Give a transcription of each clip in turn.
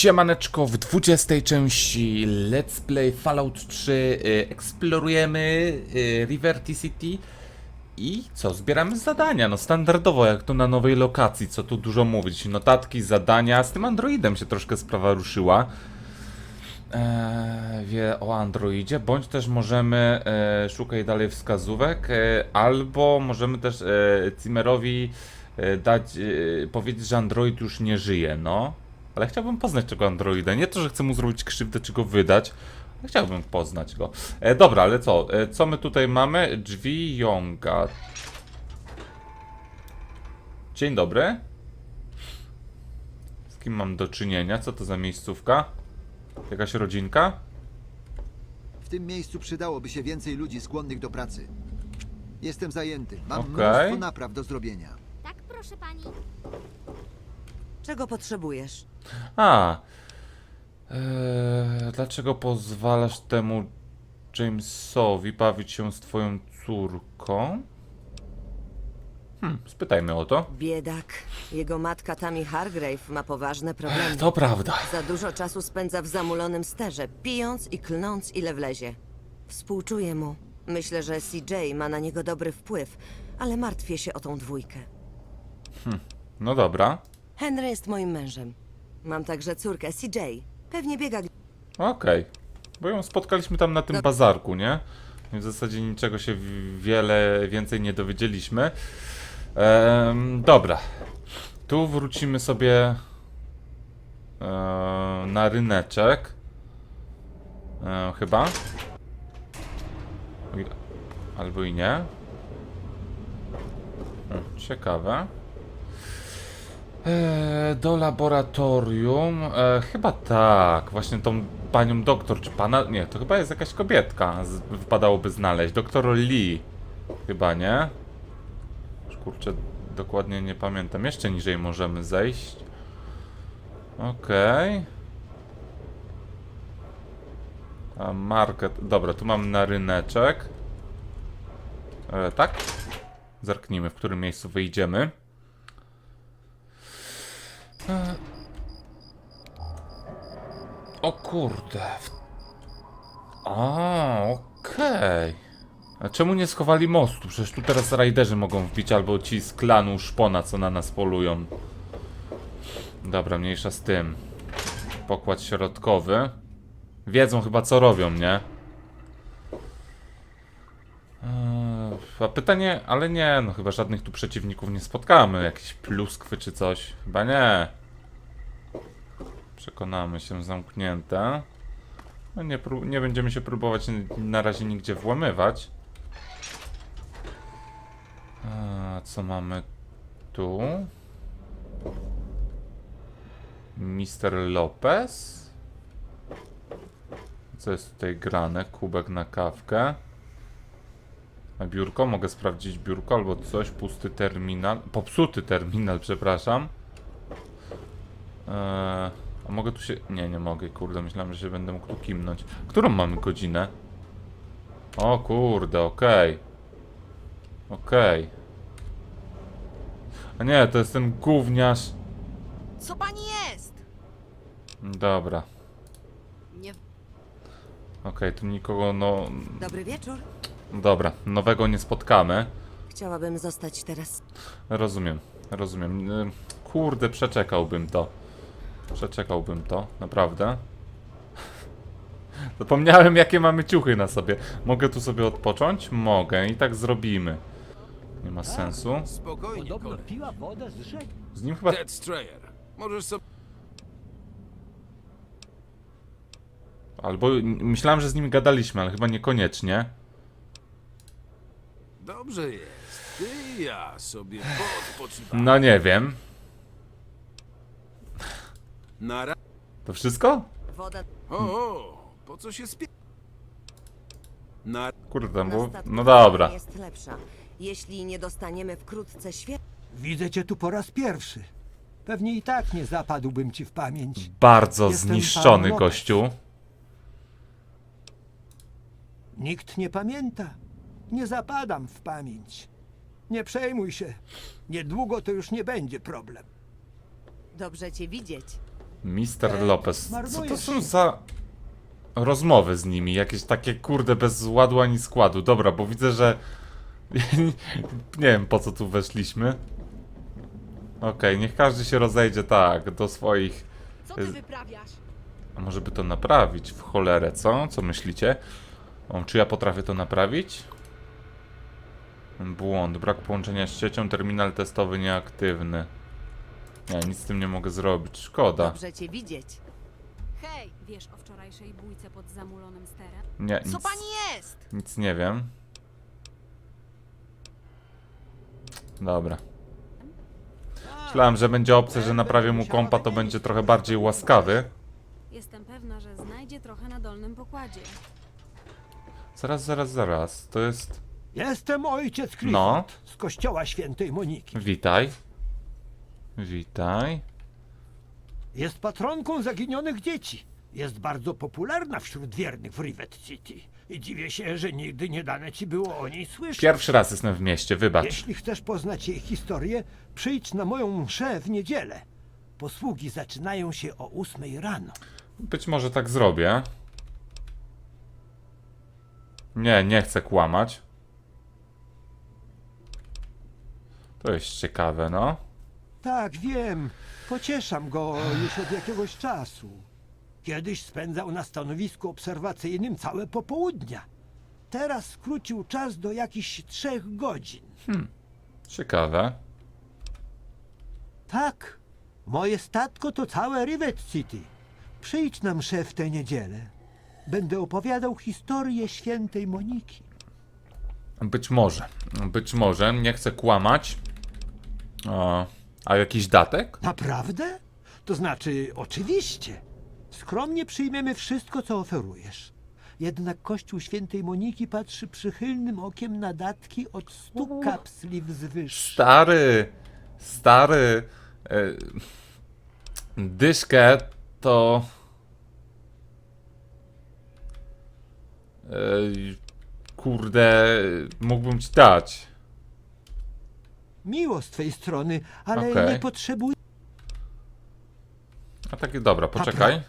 Siemaneczko, w 20 części Let's Play Fallout 3 y, eksplorujemy y, Riverty City i co, zbieramy zadania, no standardowo jak to na nowej lokacji, co tu dużo mówić, notatki, zadania, z tym androidem się troszkę sprawa ruszyła. Eee, wie o Androidzie, bądź też możemy e, dalej wskazówek, e, albo możemy też e, Zimmerowi e, dać, e, powiedzieć, że Android już nie żyje, no. Ale chciałbym poznać tego Androida. Nie to, że chcę mu zrobić krzywdę, czy go wydać, chciałbym poznać go. E, dobra, ale co? E, co my tutaj mamy? Drzwi Jonga. Dzień dobry. Z kim mam do czynienia? Co to za miejscówka? Jakaś rodzinka? W tym miejscu przydałoby się więcej ludzi skłonnych do pracy. Jestem zajęty. Mam Okej. mnóstwo napraw do zrobienia. Tak, proszę pani. Czego potrzebujesz? A. Eee, dlaczego pozwalasz temu Jamesowi bawić się z twoją córką? Hmm, spytajmy o to. Biedak. Jego matka Tammy Hargrave ma poważne problemy. To prawda. Za dużo czasu spędza w zamulonym sterze, pijąc i klnąc ile wlezie. Współczuję mu. Myślę, że CJ ma na niego dobry wpływ, ale martwię się o tą dwójkę. No dobra. Henry jest moim mężem. Mam także córkę CJ. Pewnie biega Okej. Bo ją spotkaliśmy tam na tym No. bazarku, nie? I w zasadzie niczego się wiele więcej nie dowiedzieliśmy. Em, dobra. Tu wrócimy sobie e, na ryneczek. E, chyba. Albo i nie. Hmm, ciekawe. E, do laboratorium. E, chyba tak. Właśnie tą panią doktor, czy pana. Nie, to chyba jest jakaś kobietka. Z, wypadałoby znaleźć. Doktor Lee. Chyba nie. Kurczę, dokładnie nie pamiętam. Jeszcze niżej możemy zejść. Okej. A market. Dobra, tu mam na ryneczek. E, tak? Zerknijmy, w którym miejscu wyjdziemy. O kurde. A, okej. A czemu nie schowali mostu? Przecież tu teraz rajderzy mogą wbić, albo ci z klanu szpona, co na nas polują. Dobra, mniejsza z tym. Pokład środkowy. Wiedzą chyba co robią, nie? Eee, A pytanie, ale nie, no chyba żadnych tu przeciwników nie spotkamy. Jakieś pluskwy czy coś. Chyba nie. Przekonamy się, zamknięte. No nie, nie będziemy się próbować na razie nigdzie włamywać. A, co mamy tu? Mister Lopez? Co jest tutaj grane? Kubek na kawkę. Biurko? Mogę sprawdzić biurko albo coś. Pusty terminal. Popsuty terminal, przepraszam. Eee, a mogę tu się... Nie, nie mogę, kurde, myślałem, że się będę mógł tu kimnąć. Którą mamy godzinę? O kurde, okej. Okej. A nie, to jest ten gówniarz. Co pani jest? Dobra. Nie. Okej, tu nikogo, no... Dobry wieczór. Dobra, nowego nie spotkamy. Chciałabym zostać teraz. Rozumiem, rozumiem. Y, Kurde, przeczekałbym to. Przeczekałbym to, naprawdę. Zapomniałem, jakie mamy ciuchy na sobie. Mogę tu sobie odpocząć? Mogę i tak zrobimy. Nie ma sensu. Spokojnie, Podobno kolej. piła wodę z rzeki. Z nim chyba... Strayer. Możesz sobie... Albo myślałem, że z nim gadaliśmy, ale chyba niekoniecznie. Dobrze jest. Ty i ja sobie poodpoczywamy. No nie wiem. Na ra... To wszystko? Woda O, o, po co się spie... Na... Kurde, bo... statku No dobra. jest lepsza. Jeśli nie dostaniemy wkrótce świat, Widzę cię tu po raz pierwszy. Pewnie i tak nie zapadłbym ci w pamięć. Bardzo Jestem zniszczony Paolo. gościu. Nikt nie pamięta. Nie zapadam w pamięć. Nie przejmuj się. Niedługo to już nie będzie problem. dobrze cię widzieć. Mister Lopez. Co to są za rozmowy z nimi? Jakieś takie kurde bez ładu ani składu. Dobra, bo widzę, że nie wiem po co tu weszliśmy. Okej, niech każdy się rozejdzie tak do swoich. Co ty wyprawiasz? A może by to naprawić w cholerę, co? Co myślicie? O, czy ja potrafię to naprawić? Błąd, brak połączenia z siecią, terminal testowy nieaktywny. Nie, nic z tym nie mogę zrobić, szkoda. Dobrze cię widzieć. Hej, Wiesz o wczorajszej bójce pod zamulonym sterem? Nie, co nic, pani jest? nic nie wiem. Dobra. Myślałem, że będzie opcja, że naprawię mu kompa, to będzie trochę bardziej łaskawy. Jestem pewna, że znajdzie trochę na dolnym pokładzie. Zaraz, zaraz, zaraz. To jest... Jestem ojciec Clifford No. z kościoła świętej Moniki. Witaj. Witaj. Jest patronką zaginionych dzieci. Jest bardzo popularna wśród wiernych w Rivet City. I dziwię się, że nigdy nie dane ci było o niej słyszeć. Pierwszy raz jestem w mieście, wybacz. Jeśli chcesz poznać jej historię, przyjdź na moją mszę w niedzielę. Posługi zaczynają się o ósmej rano. Być może tak zrobię. Nie, nie chcę kłamać. To jest ciekawe, no. Tak, wiem. Pocieszam go już od jakiegoś czasu. Kiedyś spędzał na stanowisku obserwacyjnym całe popołudnia. Teraz skrócił czas do jakichś trzech godzin. Ciekawe. Tak, moje statko to całe Rivet City. Przyjdź na mszę w tę niedzielę. Będę opowiadał historię świętej Moniki. Być może. Być może. Nie chcę kłamać. O, a jakiś datek? Naprawdę? To znaczy, oczywiście. Skromnie przyjmiemy wszystko, co oferujesz. Jednak Kościół Świętej Moniki patrzy przychylnym okiem na datki od stu kapsli wzwyż. Stary. Stary. E, dyszkę to. E, kurde. Mógłbym ci dać. Miło z twej strony, ale Okej. nie potrzebuję. A takie dobra, poczekaj.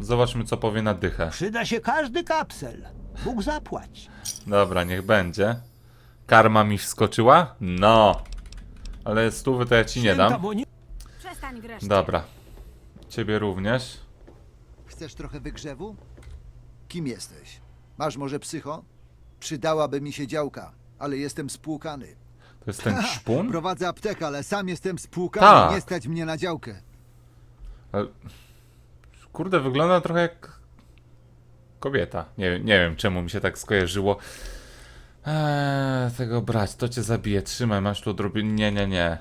Zobaczmy, co powie na dychę. Przyda się każdy kapsel. Bóg zapłać. Dobra, niech będzie. Karma mi wskoczyła? No. Ale stówy to ja ci nie Święta dam. Przestań wreszcie. Dobra. Ciebie również. Chcesz trochę wygrzewu? Kim jesteś? Masz może psycho? Przydałaby mi się działka, ale jestem spłukany. To jest ten szpun? Prowadzę aptekę, ale sam jestem spłukany. Tak. Nie stać mnie na działkę. Ale- Kurde, wygląda trochę jak kobieta. Nie, wiem- nie wiem, czemu mi się tak skojarzyło. Eee, tego brać, to cię zabije. Trzymaj, masz tu odrobinę. Nie, nie, nie.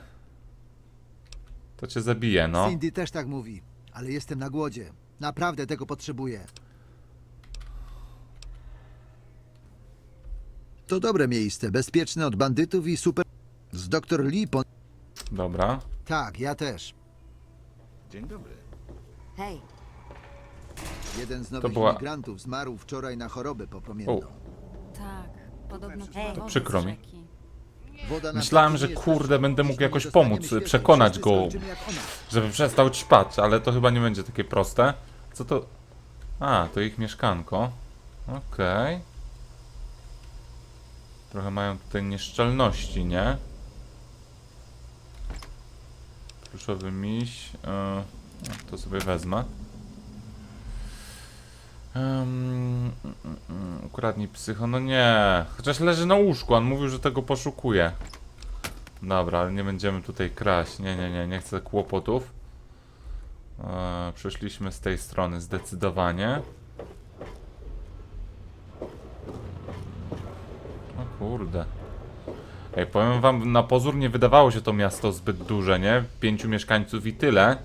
To cię zabije, no. Cindy też tak mówi, ale jestem na głodzie. Naprawdę tego potrzebuję. To dobre miejsce, bezpieczne od bandytów i super... Z doktor po... Dobra. Tak, ja też. Dzień dobry. Hej, Jeden z nowych była- imigrantów zmarł wczoraj na chorobę popromienną. Tak, podobno piła wodę Przykro mi. rzeki. Woda na Myślałem, że jest kurde, naszą, będę mógł jeśli jakoś nie dostaniemy pomóc, przekonać wszyscy go. skończymy jak ona. Żeby przestał ćpać, ale to chyba nie będzie takie proste. Co to? A, to ich mieszkanko. Okej. Trochę mają tutaj nieszczelności, nie? Pluszowy miś. e, to sobie wezmę. Um, ukradnij psycho. No nie. Chociaż leży na łóżku. On mówił, że tego poszukuje. Dobra, ale nie będziemy tutaj kraść. Nie, nie, nie, nie chcę kłopotów. Eee, przyszliśmy z tej strony zdecydowanie. O kurde. Ej, powiem wam, na pozór nie wydawało się to miasto zbyt duże, nie? Pięciu mieszkańców i tyle.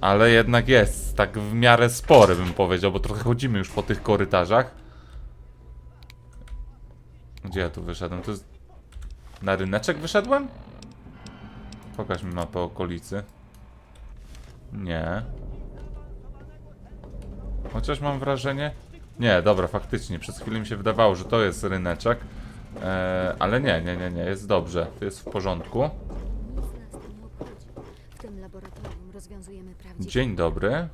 Ale jednak jest, tak w miarę spory bym powiedział, bo trochę chodzimy już po tych korytarzach. Gdzie ja tu wyszedłem? To jest... Na ryneczek wyszedłem? Pokaż mi mapę okolicy. Nie. Chociaż mam wrażenie... Nie, dobra, faktycznie. Przez chwilę mi się wydawało, że to jest ryneczek. Eee, ale nie, nie, nie, nie, jest dobrze. To jest w porządku. Nic nas to nie obchodzi. W tym laboratorium rozwiązujemy prawdziwy. Dzień dobry.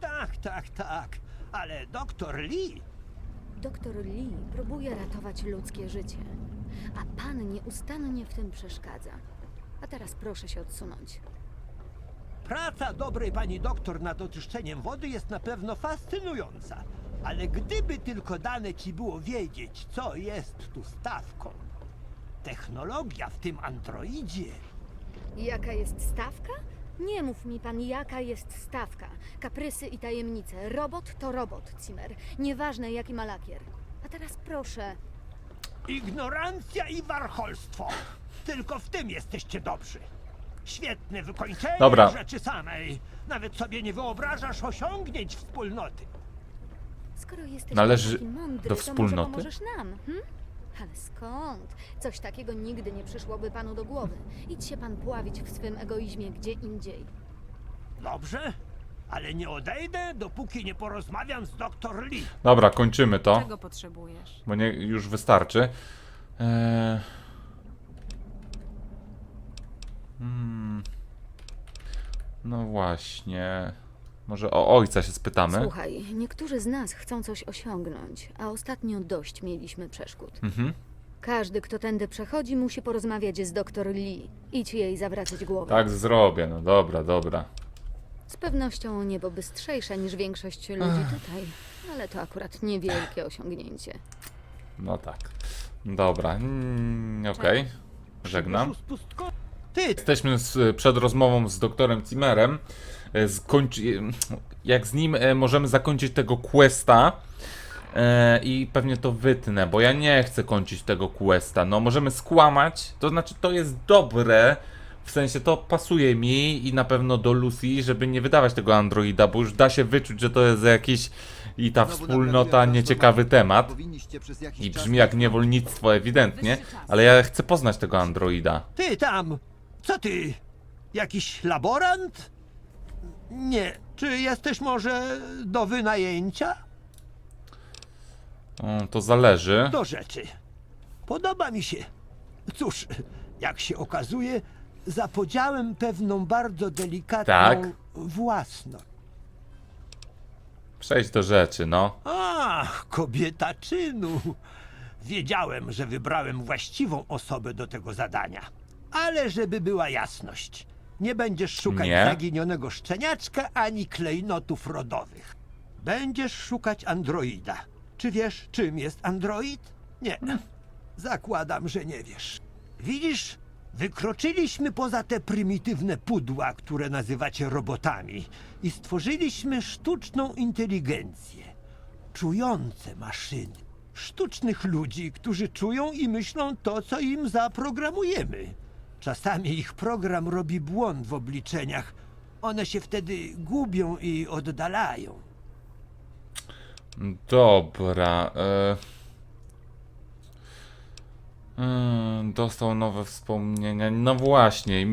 Tak, tak, tak. Ale doktor Lee Doktor Lee próbuje ratować ludzkie życie, a pan nieustannie w tym przeszkadza. A teraz proszę się odsunąć. Praca dobrej pani doktor nad oczyszczeniem wody jest na pewno fascynująca. Ale gdyby tylko dane ci było wiedzieć, co jest tu stawką. Technologia w tym androidzie. Jaka jest stawka? Nie mów mi pan, jaka jest stawka. Kaprysy i tajemnice. Robot to robot, Zimmer. Nieważne, jaki ma lakier. A teraz proszę. Ignorancja i warcholstwo. Tylko w tym jesteście dobrzy. Świetne wykończenie Dobra. rzeczy samej. Nawet sobie nie wyobrażasz osiągnięć wspólnoty. Skoro jesteś Należy taki mądry, do to wspólnoty? może pomożesz nam, hm? Ale skąd? Coś takiego nigdy nie przyszłoby panu do głowy. Idź się pan pławić w swym egoizmie gdzie indziej. Dobrze? Ale nie odejdę, dopóki nie porozmawiam z doktor Lee. Dobra, kończymy to, Czego potrzebujesz? bo nie, już wystarczy. Eee... Hmm. No właśnie. Może o ojca się spytamy. Słuchaj, niektórzy z nas chcą coś osiągnąć, a ostatnio dość mieliśmy przeszkód. Mhm. Każdy, kto tędy przechodzi, musi porozmawiać z doktor Lee. Idź jej zawracać głowę. Tak zrobię, no dobra, dobra. Z pewnością niebo bystrzejsze niż większość ludzi tutaj, ale to akurat niewielkie osiągnięcie. No tak. Dobra, mm, okej. Żegnam. Ty, Jesteśmy z, przed rozmową z doktorem Zimmerem. E, Skończy, jak z nim e, możemy zakończyć tego questa e, i pewnie to wytnę, bo ja nie chcę kończyć tego questa. No, możemy skłamać, to znaczy to jest dobre, w sensie to pasuje mi i na pewno do Lucy, żeby nie wydawać tego androida, bo już da się wyczuć, że to jest jakiś i ta wspólnota nieciekawy temat. I brzmi jak niewolnictwo ewidentnie, ale ja chcę poznać tego androida. ty tam! Co ty? Jakiś laborant? Nie. Czy jesteś może do wynajęcia? O, to zależy. Do rzeczy. Podoba mi się. Cóż, jak się okazuje, zapodziałem pewną bardzo delikatną Tak. własność. Przejdź do rzeczy, no. Ach, kobieta czynu. Wiedziałem, że wybrałem właściwą osobę do tego zadania. Ale żeby była jasność, nie będziesz szukać Nie? zaginionego szczeniaczka ani klejnotów rodowych. Będziesz szukać androida. Czy wiesz, czym jest android? Nie. Zakładam, że nie wiesz. Widzisz, wykroczyliśmy poza te prymitywne pudła, które nazywacie robotami i stworzyliśmy sztuczną inteligencję. Czujące maszyny. Sztucznych ludzi, którzy czują i myślą to, co im zaprogramujemy. Czasami ich program robi błąd w obliczeniach. One się wtedy gubią i oddalają. Dobra. E... Mm, Dostał nowe wspomnienia. No właśnie,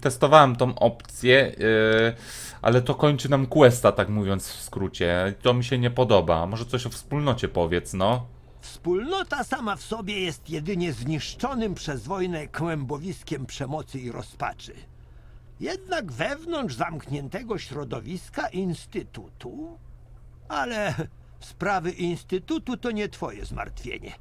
testowałem tą opcję, y, ale to kończy nam questa, tak mówiąc w skrócie. To mi się nie podoba. Może coś o wspólnocie powiedz, no. Wspólnota sama w sobie jest jedynie zniszczonym przez wojnę kłębowiskiem przemocy i rozpaczy. Jednak wewnątrz zamkniętego środowiska Instytutu. Ale sprawy Instytutu to nie twoje zmartwienie.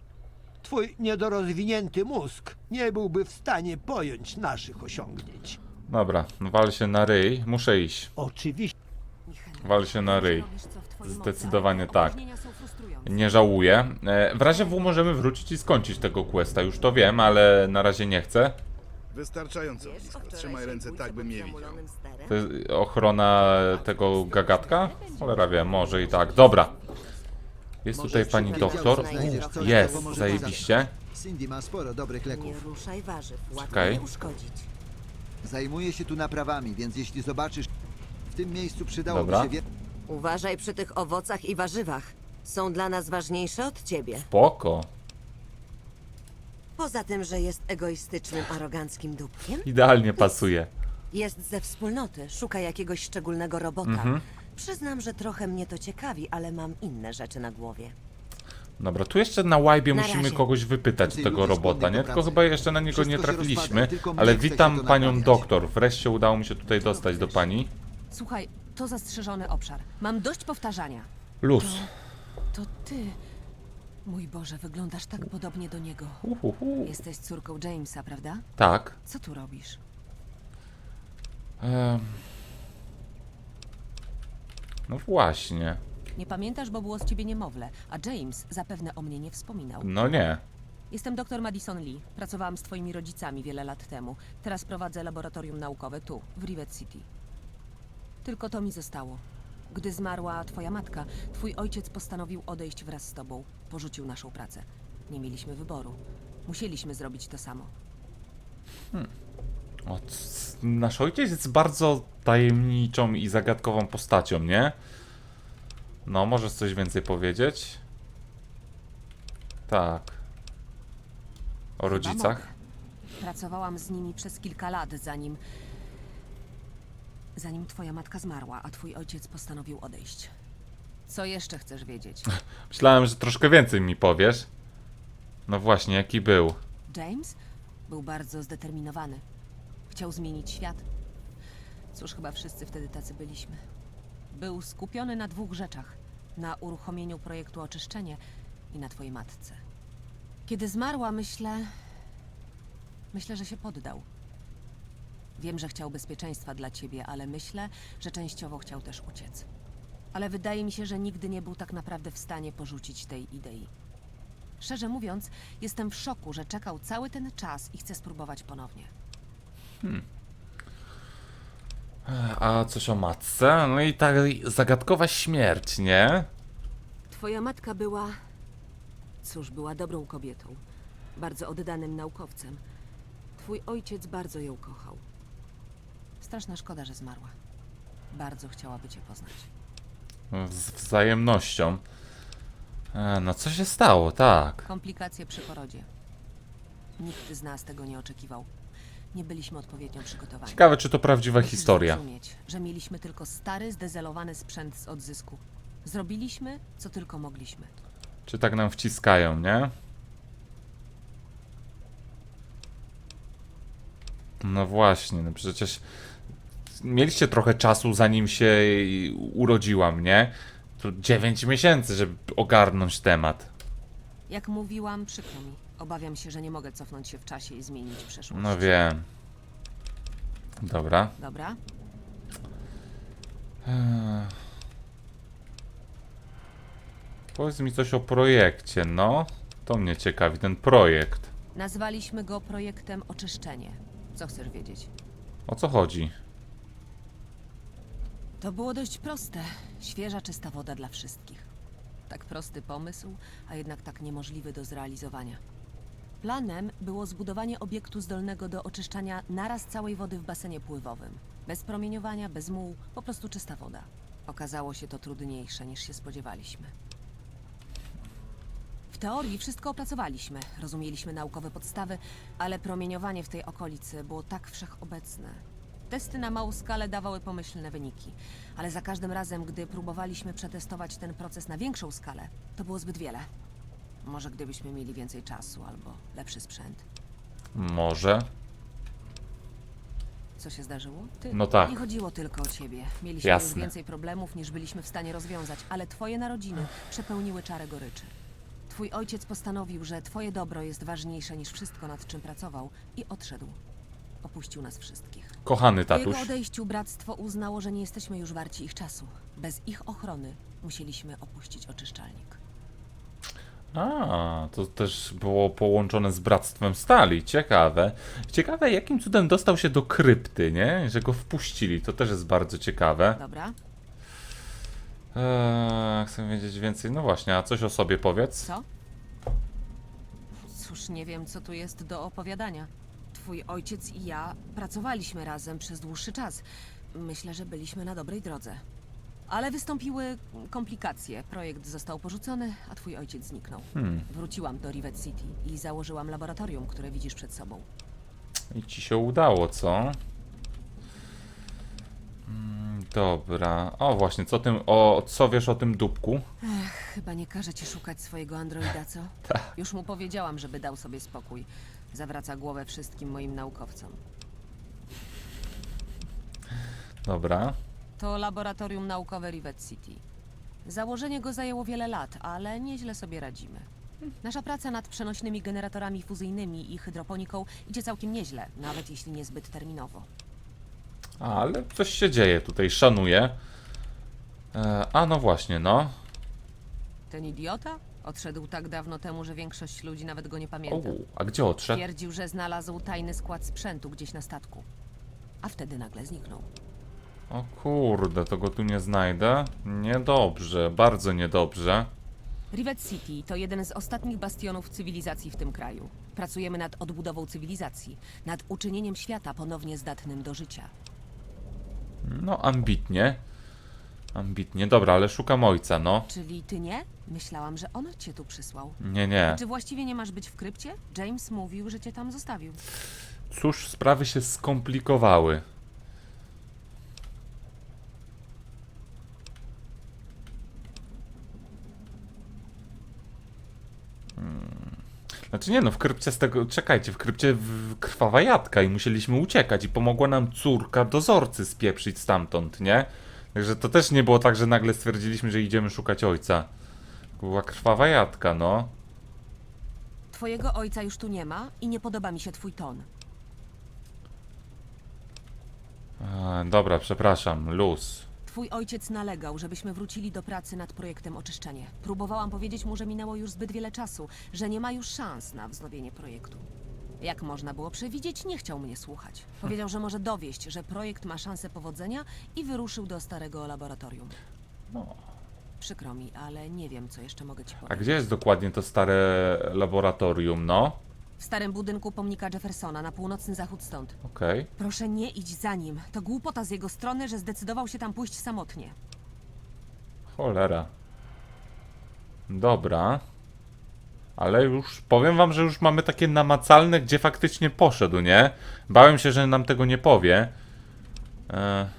Twój niedorozwinięty mózg nie byłby w stanie pojąć naszych osiągnięć. Dobra, wal się na ryj. Muszę iść. Oczywiście. Wal się na ryj. Zdecydowanie tak. Nie żałuję. E, W razie W możemy wrócić i skończyć tego questa. Już to wiem, ale na razie nie chcę. Wystarczająco blisko. Trzymaj ręce tak, bym nie widział. To jest ochrona tego gagatka? Cholera wie, może i tak. Dobra. Jest tutaj pani doktor. Jest, zajebiście. Cindy ma sporo dobrych Nie leków. ruszaj warzyw, łatwo Czekaj. je uszkodzić. Zajmuje się tu naprawami, więc jeśli zobaczysz, w tym miejscu przydałoby Dobra. się wie... Uważaj przy tych owocach i warzywach. Są dla nas ważniejsze od ciebie. Spoko. Poza tym, że jest egoistycznym, aroganckim dupkiem, Idealnie pasuje. jest ze wspólnoty, szuka jakiegoś szczególnego robota. Mhm. Przyznam, że trochę mnie to ciekawi, ale mam inne rzeczy na głowie. Dobra, tu jeszcze na łajbie Na musimy razie. kogoś wypytać Więcej tego ludzi robota, skłonnych nie? do Tylko pracy. chyba jeszcze na niego Wszystko nie się trafiliśmy. rozpada, tylko mnie Ale chce się witam to panią naprawiać. doktor. Wreszcie udało mi się tutaj dostać do pani. Słuchaj, to zastrzeżony obszar. Mam dość powtarzania. Luz. To ty. Mój Boże, wyglądasz tak podobnie do niego. Uhuhu. Jesteś córką Jamesa, prawda? Tak. Co tu robisz? Em. No właśnie. Nie pamiętasz, bo było z ciebie niemowlę, a James zapewne o mnie nie wspominał. No nie. Jestem dr Madison Lee. Pracowałam z twoimi rodzicami wiele lat temu. Teraz prowadzę laboratorium naukowe tu, w Rivet City. Tylko to mi zostało. Gdy zmarła twoja matka, twój ojciec postanowił odejść wraz z tobą. Porzucił naszą pracę. Nie mieliśmy wyboru. Musieliśmy zrobić to samo. O, c- nasz ojciec jest bardzo tajemniczą i zagadkową postacią, nie? No, możesz coś więcej powiedzieć? Tak. O Chyba rodzicach? mogę. Pracowałam z nimi przez kilka lat, zanim. Zanim twoja matka zmarła, a twój ojciec postanowił odejść. Co jeszcze chcesz wiedzieć? Myślałem, że troszkę więcej mi powiesz. No właśnie, jaki był? James był bardzo zdeterminowany. Chciał zmienić świat. Cóż, chyba wszyscy wtedy tacy byliśmy. Był skupiony na dwóch rzeczach: na uruchomieniu projektu Oczyszczenie i na twojej matce. Kiedy zmarła, myślę. Myślę, że się poddał. Wiem, że chciał bezpieczeństwa dla ciebie, ale myślę, że częściowo chciał też uciec. Ale wydaje mi się, że nigdy nie był tak naprawdę w stanie porzucić tej idei. Szczerze mówiąc, jestem w szoku, że czekał cały ten czas i chce spróbować ponownie. A coś o matce? No i ta zagadkowa śmierć, nie? Twoja matka była. Cóż, była dobrą kobietą. Bardzo oddanym naukowcem. Twój ojciec bardzo ją kochał. Straszna szkoda, że zmarła. Bardzo chciałaby cię poznać. Z wzajemnością. E, no co się stało, tak. Komplikacje przy porodzie. Nikt z nas tego nie oczekiwał. Nie byliśmy odpowiednio przygotowani. Ciekawe, czy to prawdziwa Musisz historia. zrozumieć, że mieliśmy tylko stary, zdezelowany sprzęt z odzysku. Zrobiliśmy, co tylko mogliśmy. Czy tak nam wciskają, nie? No właśnie, no przecież mieliście trochę czasu zanim się urodziłam, nie? Tu 9 miesięcy, żeby ogarnąć temat. Jak mówiłam, przykro mi. Obawiam się, że nie mogę cofnąć się w czasie i zmienić przeszłość. No wiem. Dobra. Dobra? Eee. Powiedz mi coś o projekcie, no. To mnie ciekawi, ten projekt. Nazwaliśmy go projektem Oczyszczenie. Co chcesz wiedzieć? O co chodzi? To było dość proste. Świeża, czysta woda dla wszystkich. Tak prosty pomysł, a jednak tak niemożliwy do zrealizowania. Planem było zbudowanie obiektu zdolnego do oczyszczania naraz całej wody w basenie pływowym. Bez promieniowania, bez mułu, po prostu czysta woda. Okazało się to trudniejsze niż się spodziewaliśmy. W teorii wszystko opracowaliśmy, rozumieliśmy naukowe podstawy, ale promieniowanie w tej okolicy było tak wszechobecne. Testy na małą skalę dawały pomyślne wyniki, ale za każdym razem, gdy próbowaliśmy przetestować ten proces na większą skalę, to było zbyt wiele. Może gdybyśmy mieli więcej czasu albo lepszy sprzęt. Może. Co się zdarzyło? Ty. No tak. Nie chodziło tylko o ciebie. Mieliśmy Jasne. już więcej problemów niż byliśmy w stanie rozwiązać, ale twoje narodziny przepełniły czarę goryczy. Twój ojciec postanowił, że twoje dobro jest ważniejsze niż wszystko, nad czym pracował i odszedł. Opuścił nas wszystkich. Kochany Po jego tatuś. odejściu bractwo uznało, że nie jesteśmy już warci ich czasu. Bez ich ochrony musieliśmy opuścić oczyszczalnik. A, to też było połączone z Bractwem Stali. Ciekawe. Ciekawe, jakim cudem dostał się do krypty, nie? Że go wpuścili. To też jest bardzo ciekawe. Dobra? Eee, chcę wiedzieć więcej. No właśnie, a coś o sobie powiedz. Co? Cóż, nie wiem, co tu jest do opowiadania. Twój ojciec i ja pracowaliśmy razem przez dłuższy czas. Myślę, że byliśmy na dobrej drodze. Ale wystąpiły komplikacje. Projekt został porzucony, a twój ojciec zniknął. Hmm. Wróciłam do Rivet City i założyłam laboratorium, które widzisz przed sobą. I ci się udało, co? Mm, Dobra. O, właśnie, co tym, o, co wiesz o tym dupku? Chyba nie każe ci szukać swojego androida, co? Już mu powiedziałam, żeby dał sobie spokój. Zawraca głowę wszystkim moim naukowcom. Dobra. To laboratorium naukowe Rivet City. Założenie go zajęło wiele lat, ale nieźle sobie radzimy. Nasza praca nad przenośnymi generatorami fuzyjnymi i hydroponiką idzie całkiem nieźle, nawet jeśli niezbyt terminowo. Ale coś się dzieje tutaj, szanuję. E, a no właśnie, no. Ten idiota odszedł tak dawno temu, że większość ludzi nawet go nie O, pamięta. a gdzie odszedł? Twierdził, że znalazł tajny skład sprzętu gdzieś na statku. A wtedy nagle zniknął. O kurde, to go tu nie znajdę. Niedobrze, bardzo niedobrze. Rivet City to jeden z ostatnich bastionów cywilizacji w tym kraju. Pracujemy nad odbudową cywilizacji, nad uczynieniem świata ponownie zdatnym do życia. No, ambitnie. Ambitnie, dobra, ale szukam ojca, no. Czyli ty nie? Myślałam, że on cię tu przysłał. Nie, nie. Czy właściwie nie masz być w krypcie? James mówił, że cię tam zostawił. Cóż, sprawy się skomplikowały. Hmm. Znaczy nie no, w krypcie z tego, czekajcie, w krypcie w- krwawa jadka i musieliśmy uciekać i pomogła nam córka dozorcy spieprzyć stamtąd, nie? Także to też nie było tak, że nagle stwierdziliśmy, że idziemy szukać ojca. Była krwawa jadka, no. Twojego ojca już tu nie ma i nie podoba mi się twój ton. A, dobra, przepraszam, luz. Twój ojciec nalegał, żebyśmy wrócili do pracy nad projektem Oczyszczenie. Próbowałam powiedzieć mu, że minęło już zbyt wiele czasu, że nie ma już szans na wznowienie projektu. Jak można było przewidzieć, nie chciał mnie słuchać. Powiedział, że może dowieść, że projekt ma szansę powodzenia i wyruszył do starego laboratorium. No. Przykro mi, ale nie wiem, co jeszcze mogę ci A powiedzieć. gdzie jest dokładnie to stare laboratorium, no? W starym budynku pomnika Jeffersona, na północny zachód stąd. Okej. Proszę nie idź za nim. To głupota z jego strony, że zdecydował się tam pójść samotnie. Cholera. Dobra. Ale już powiem wam, że już mamy takie namacalne, gdzie faktycznie poszedł, nie? Bałem się, że nam tego nie powie. E...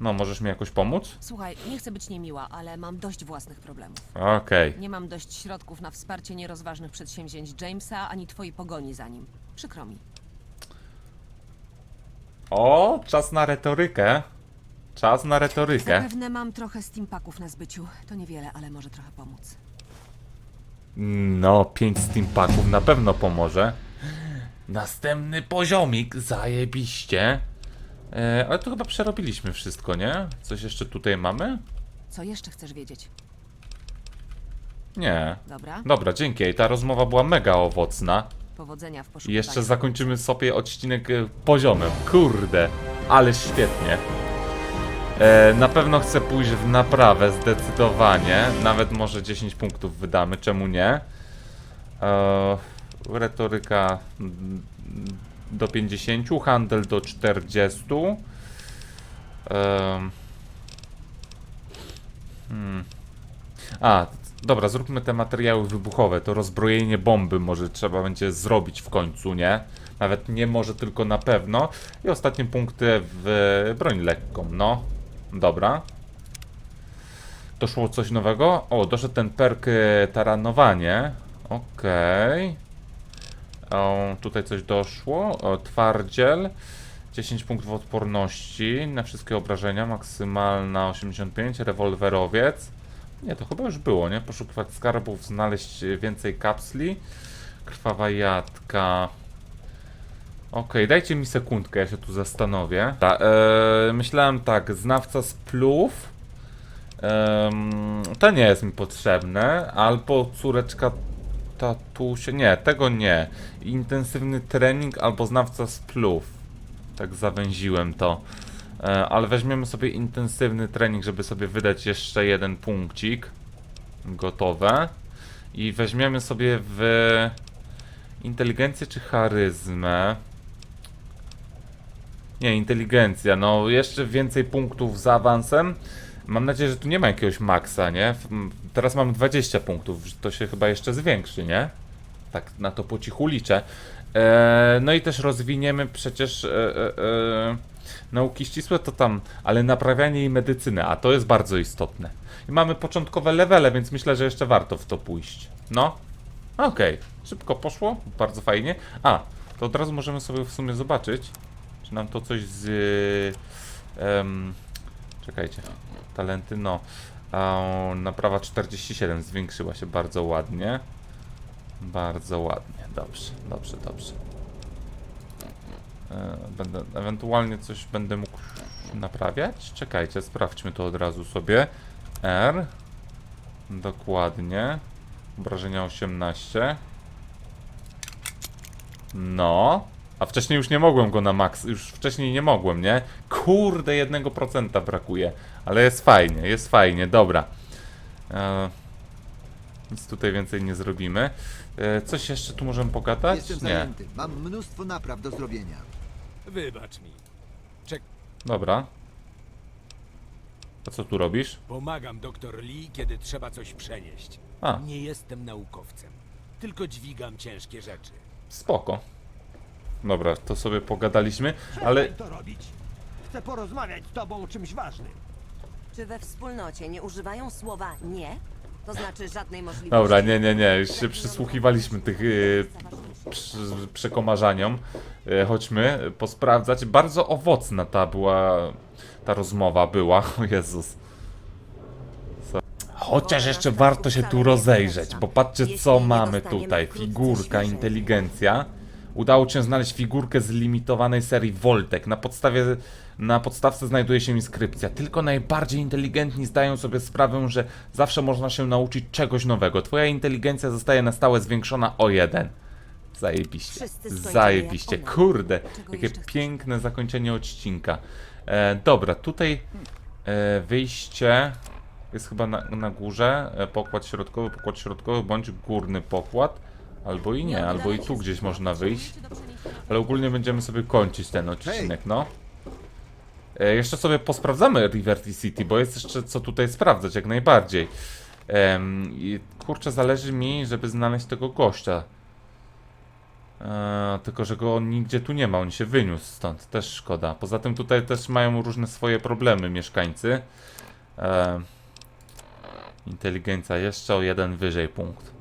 No, możesz mi jakoś pomóc? Słuchaj, nie chcę być niemiła, ale mam dość własnych problemów. Okej. Nie mam dość środków na wsparcie nierozważnych przedsięwzięć Jamesa, ani twojej pogoni za nim. Przykro mi. O, czas na retorykę. Czas na retorykę. Zapewne mam trochę steampaków na zbyciu. To niewiele, ale może trochę pomóc. No, 5 steampaków na pewno pomoże. Następny poziomik, zajebiście. E, ale to chyba przerobiliśmy wszystko, nie? Coś jeszcze tutaj mamy? Co jeszcze chcesz wiedzieć? Nie. Dobra? Dobra, dzięki. Ta rozmowa była mega owocna. Powodzenia w I poszukiwaniu. jeszcze zakończymy sobie odcinek e, poziomem. Kurde, ale świetnie. E, na pewno chcę pójść w naprawę, zdecydowanie. Nawet może 10 punktów wydamy, czemu nie? E, retoryka do 50, handel do 40. Em, hmm. A, dobra, zróbmy te materiały wybuchowe. To rozbrojenie bomby może trzeba będzie zrobić w końcu, nie? Nawet nie może, tylko na pewno. I ostatnie punkty w broń lekką, no. Dobra. Doszło coś nowego? O, doszedł ten perk e, taranowanie. Okej. O, tutaj coś doszło. O, twardziel. 10 punktów odporności na wszystkie obrażenia. Maksymalna 85. Rewolwerowiec. Nie, to chyba już było, nie? Poszukiwać skarbów, znaleźć więcej kapsli. Krwawa jadka. Okej, dajcie mi sekundkę, ja się tu zastanowię. Ta, e, myślałem tak, znawca splów. Em, to nie jest mi potrzebne. Albo córeczka tatusie. Nie, tego nie. Intensywny trening albo znawca splów. Tak zawęziłem to. E, ale weźmiemy sobie intensywny trening, żeby sobie wydać jeszcze jeden punkcik. Gotowe. I weźmiemy sobie w inteligencję czy charyzmę. Nie, inteligencja. No, jeszcze więcej punktów za awansem. Mam nadzieję, że tu nie ma jakiegoś maksa, nie? Teraz mam 20 punktów, to się chyba jeszcze zwiększy, nie? Tak na to po cichu liczę. E, no i też rozwiniemy przecież e, e, e, nauki ścisłe to tam, ale naprawianie i medycyny, a to jest bardzo istotne. I mamy początkowe levele, więc myślę, że jeszcze warto w to pójść. No, okej, szybko poszło, bardzo fajnie. A, to od razu możemy sobie w sumie zobaczyć, czy nam to coś z Em, czekajcie. Talenty, no. A, naprawa 47 zwiększyła się bardzo ładnie. Bardzo ładnie. Dobrze, dobrze, dobrze. E, Będę, ewentualnie coś będę mógł naprawiać? Czekajcie, sprawdźmy to od razu sobie. R. Dokładnie. Obrażenia 18. No. A wcześniej już nie mogłem go na max. Już wcześniej nie mogłem, nie? Kurde, 1% brakuje. Ale jest fajnie, jest fajnie, dobra. E, nic tutaj więcej nie zrobimy. E, coś jeszcze tu możemy pogadać? Jestem Nie. zajęty. Mam mnóstwo napraw do zrobienia. Wybacz mi. Dobra. A co tu robisz? Pomagam doktor Lee, kiedy trzeba coś przenieść. A. Nie jestem naukowcem. Tylko dźwigam ciężkie rzeczy. Spoko. Dobra, to sobie pogadaliśmy, ale Przestań to robić. Chcę porozmawiać z tobą o czymś ważnym. Czy we wspólnocie nie używają słowa nie? To znaczy żadnej możliwości. Dobra, nie, nie, nie, już się przysłuchiwaliśmy tych yy, przy, przekomarzaniom. Yy, chodźmy posprawdzać. Bardzo owocna ta była, ta rozmowa była, o Jezus. Co? Chociaż jeszcze warto się tu rozejrzeć, bo patrzcie co mamy tutaj. Figurka, inteligencja. Udało się znaleźć figurkę z limitowanej serii Voltek. Na podstawie, na podstawce znajduje się inskrypcja. Tylko najbardziej inteligentni zdają sobie sprawę, że zawsze można się nauczyć czegoś nowego. Twoja inteligencja zostaje na stałe zwiększona o jeden. Zajebiście. Zajebiście. Kurde, jakie piękne zakończenie odcinka. E, dobra, tutaj e, wyjście jest chyba na, na górze. E, pokład środkowy, pokład środkowy bądź górny pokład. Albo i nie, albo i tu gdzieś można wyjść. Ale ogólnie będziemy sobie kończyć ten odcinek, no. E, jeszcze sobie posprawdzamy Liberty City, bo jest jeszcze co tutaj sprawdzać, jak najbardziej. Em, I kurczę, zależy mi, żeby znaleźć tego gościa. E, tylko, że go nigdzie tu nie ma, on się wyniósł stąd, też szkoda. Poza tym tutaj też mają różne swoje problemy mieszkańcy. E, inteligencja jeszcze o jeden wyżej punkt.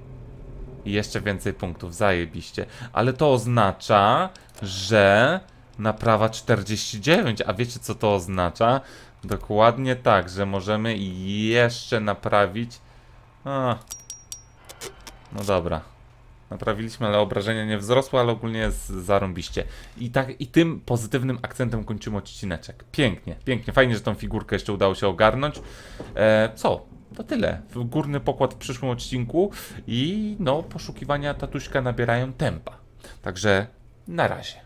I jeszcze więcej punktów, zajebiście. Ale to oznacza, że naprawa 49, a wiecie co to oznacza? Dokładnie tak, że możemy jeszcze naprawić... A. No dobra. Naprawiliśmy, ale obrażenia nie wzrosły, ale ogólnie jest zarąbiście. I tak, i tym pozytywnym akcentem kończymy odcineczek. Pięknie, pięknie. Fajnie, że tą figurkę jeszcze udało się ogarnąć. E, co? To tyle. Górny pokład w przyszłym odcinku i no, poszukiwania tatuśka nabierają tempa. Także na razie.